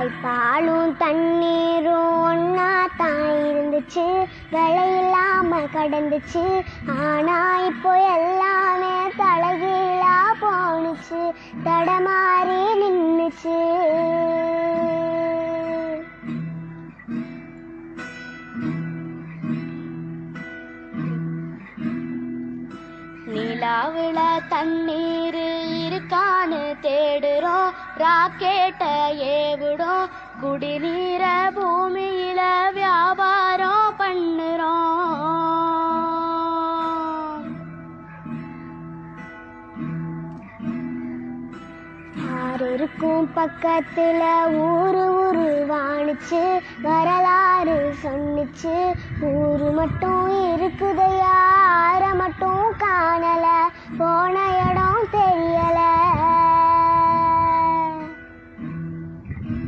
தாய்ப்பாலும் தண்ணீரும் ஒன்னா தான் இருந்துச்சு. விலையில்லாம கடந்துச்சு. ஆனா இப்போ எல்லாமே தலைகீழா போணுச்சு. தடமாறி நின்னுச்சு. நிலாவில தண்ணீர் இருக்கான்னு தேடுறோம். ராக்கெட்ட ஏவிடும் குடிநீர பூமியில வியாபாரம் பண்ணுறோம். யாருக்கும் இருக்கும் பக்கத்துல ஊரு உருவானுச்சு வரலாறு சொன்னிச்சு ஊரு மட்டும் இருக்கு